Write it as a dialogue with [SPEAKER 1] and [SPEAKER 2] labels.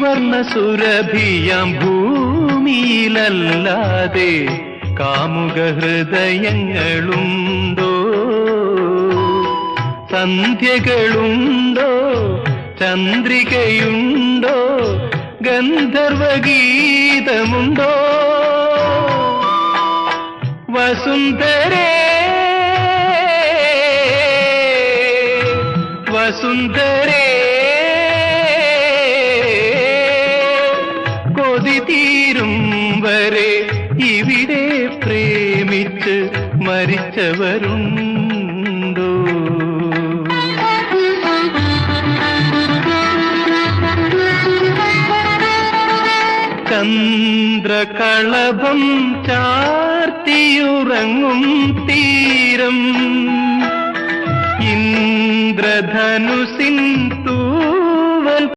[SPEAKER 1] ശ്രീവർണ സുരഭിയം ഭൂമിയിലല്ലാതെ കാമുക ഹൃദയങ്ങളുണ്ടോ? സന്ധ്യകളുണ്ടോ? ചന്ദ്രികയുണ്ടോ? ഗന്ധർവഗീതമുണ്ടോ? വസുന്ധരേ വസുന്ധരേ. കൊതി തീരും വരെ ഇവിടെ പ്രേമിച്ച് മരിച്ചവരും ചന്ദ്രകളഭം ചാർത്തിയുറങ്ങും തീരം. ഇന്ദ്രധനുസ